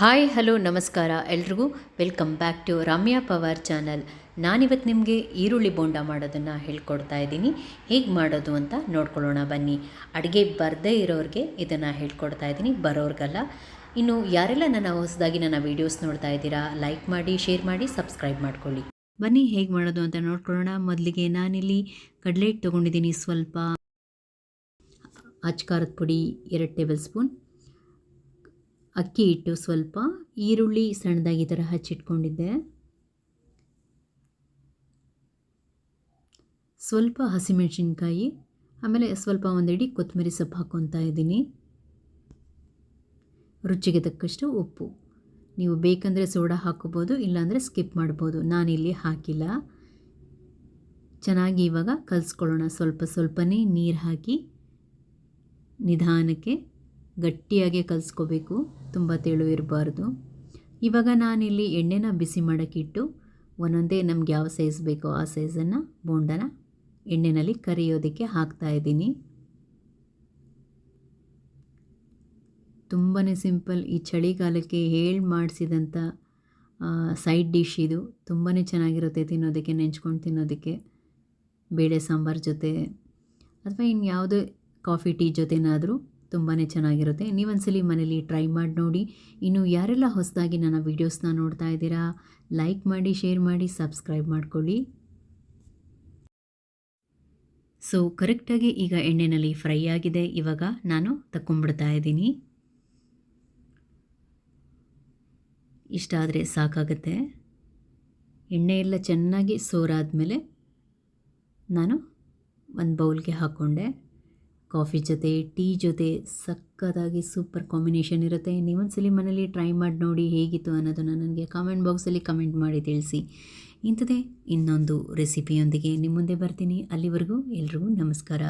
Hi, hello, ನಮಸ್ಕಾರ ಎಲ್ರಿಗೂ. Welcome back to Ramya power channel. ನಾನಿವತ್ತು ನಿಮಗೆ ಈರುಳ್ಳಿ ಬೋಂಡ ಮಾಡೋದನ್ನು ಹೇಳ್ಕೊಡ್ತಾ ಇದ್ದೀನಿ. ಹೇಗೆ ಮಾಡೋದು ಅಂತ ನೋಡ್ಕೊಳ್ಳೋಣ ಬನ್ನಿ. ಅಡುಗೆ ಬರದೇ ಇರೋರಿಗೆ ಇದನ್ನು ಹೇಳ್ಕೊಡ್ತಾ ಇದ್ದೀನಿ. ಬರೋರ್ಗಲ್ಲ. ಇನ್ನು ಯಾರೆಲ್ಲ ನನ್ನ ಹೊಸದಾಗಿ ನನ್ನ ವೀಡಿಯೋಸ್ ನೋಡ್ತಾ ಇದ್ದೀರಾ, ಲೈಕ್ ಮಾಡಿ, ಶೇರ್ ಮಾಡಿ, ಸಬ್ಸ್ಕ್ರೈಬ್ ಮಾಡ್ಕೊಳ್ಳಿ. ಬನ್ನಿ, ಹೇಗೆ ಮಾಡೋದು ಅಂತ ನೋಡ್ಕೊಳ್ಳೋಣ. ಮೊದಲಿಗೆ ನಾನಿಲ್ಲಿ ಕಡಲೆ ಹಿಟ್ಟು ತೊಗೊಂಡಿದ್ದೀನಿ ಸ್ವಲ್ಪ. ಅಚ್ಕಾರದ ಪುಡಿ, ಎರಡು ಟೇಬಲ್ ಸ್ಪೂನ್. ಅಕ್ಕಿ ಹಿಟ್ಟು ಸ್ವಲ್ಪ ಈರುಳ್ಳಿ ಸಣ್ಣದಾಗಿ ಈ ಥರ ಹಚ್ಚಿಟ್ಕೊಂಡಿದ್ದೆ. ಸ್ವಲ್ಪ ಹಸಿಮೆಣಸಿನ್ಕಾಯಿ, ಆಮೇಲೆ ಸ್ವಲ್ಪ ಒಂದಿಡಿ ಕೊತ್ತಂಬರಿ ಸೊಪ್ಪು ಹಾಕ್ಕೊತಾ ಇದ್ದೀನಿ. ರುಚಿಗೆ ತಕ್ಕಷ್ಟು ಉಪ್ಪು. ನೀವು ಬೇಕಂದರೆ ಸೋಡಾ ಹಾಕೋಬೋದು ಇಲ್ಲಾಂದರೆ ಸ್ಕಿಪ್ ಮಾಡ್ಬೋದು. ನಾನಿಲ್ಲಿ ಹಾಕಿಲ್ಲ. ಚೆನ್ನಾಗಿ ಇವಾಗ ಕಲಿಸ್ಕೊಳ್ಳೋಣ. ಸ್ವಲ್ಪ ಸ್ವಲ್ಪನೇ ನೀರು ಹಾಕಿ ನಿಧಾನಕ್ಕೆ ಗಟ್ಟಿಯಾಗಿ ಕಲಿಸ್ಕೋಬೇಕು. ತುಂಬ ತೆಳು ಇರಬಾರ್ದು. ಇವಾಗ ನಾನಿಲ್ಲಿ ಎಣ್ಣೆನ ಬಿಸಿ ಮಾಡೋಕ್ಕಿಟ್ಟು ಒಂದೊಂದೇ ನಮ್ಗೆ ಯಾವ ಸೈಜ್ ಬೇಕೋ ಆ ಸೈಜನ್ನು ಬೋಂಡನ ಎಣ್ಣೆನಲ್ಲಿ ಕರಿಯೋದಕ್ಕೆ ಹಾಕ್ತಾ ಇದ್ದೀನಿ. ತುಂಬಾ ಸಿಂಪಲ್ ಈ ಚಳಿಗಾಲಕ್ಕೆ ಹೇಳಿ ಮಾಡಿಸಿದಂಥ ಸೈಡ್ ಡಿಶ್ ಇದು. ತುಂಬಾ ಚೆನ್ನಾಗಿರುತ್ತೆ ತಿನ್ನೋದಕ್ಕೆ, ನೆಂಚ್ಕೊಂಡು ತಿನ್ನೋದಕ್ಕೆ. ಬೇಳೆ ಸಾಂಬಾರು ಜೊತೆ, ಅಥವಾ ಇನ್ನು ಯಾವುದೇ ಕಾಫಿ ಟೀ ಜೊತೆನಾದರೂ ತುಂಬಾ ಚೆನ್ನಾಗಿರುತ್ತೆ. ನೀವೊಂದ್ಸಲಿ ಮನೇಲಿ ಟ್ರೈ ಮಾಡಿ ನೋಡಿ. ಇನ್ನು ಯಾರೆಲ್ಲ ಹೊಸದಾಗಿ ನನ್ನ ವೀಡಿಯೋಸ್ನ ನೋಡ್ತಾ ಇದ್ದೀರಾ, ಲೈಕ್ ಮಾಡಿ, ಶೇರ್ ಮಾಡಿ, ಸಬ್ಸ್ಕ್ರೈಬ್ ಮಾಡ್ಕೊಳ್ಳಿ. ಸೊ, ಕರೆಕ್ಟಾಗಿ ಈಗ ಎಣ್ಣೆಯಲ್ಲಿ ಫ್ರೈ ಆಗಿದೆ. ಇವಾಗ ನಾನು ತಗೊಂಡ್ಬಿಡ್ತಾ ಇದ್ದೀನಿ. ಇಷ್ಟ ಆದರೆ ಸಾಕಾಗುತ್ತೆ. ಎಣ್ಣೆ ಎಲ್ಲ ಚೆನ್ನಾಗಿ ಸೋರಾದಮೇಲೆ ನಾನು ಒಂದು ಬೌಲ್ಗೆ ಹಾಕ್ಕೊಂಡೆ ಕಾಫಿ ಜೊತೆ, ಟೀ ಜೊತೆ ಸಕ್ಕತ್ತಾಗಿ ಸೂಪರ್ ಕಾಂಬಿನೇಷನ್ ಇರುತ್ತೆ. ನೀವೊಂದ್ಸಲಿ ಮನೇಲಿ ಟ್ರೈ ಮಾಡಿ ನೋಡಿ ಹೇಗಿತ್ತು ಅನ್ನೋದನ್ನು ನನಗೆ ಕಾಮೆಂಟ್ ಬಾಕ್ಸಲ್ಲಿ ಕಮೆಂಟ್ ಮಾಡಿ ತಿಳಿಸಿ. ಇಂಥದೇ ಇನ್ನೊಂದು ರೆಸಿಪಿಯೊಂದಿಗೆ ನಿಮ್ಮ ಮುಂದೆ ಬರ್ತೀನಿ. ಅಲ್ಲಿವರೆಗೂ ಎಲ್ರಿಗೂ ನಮಸ್ಕಾರ.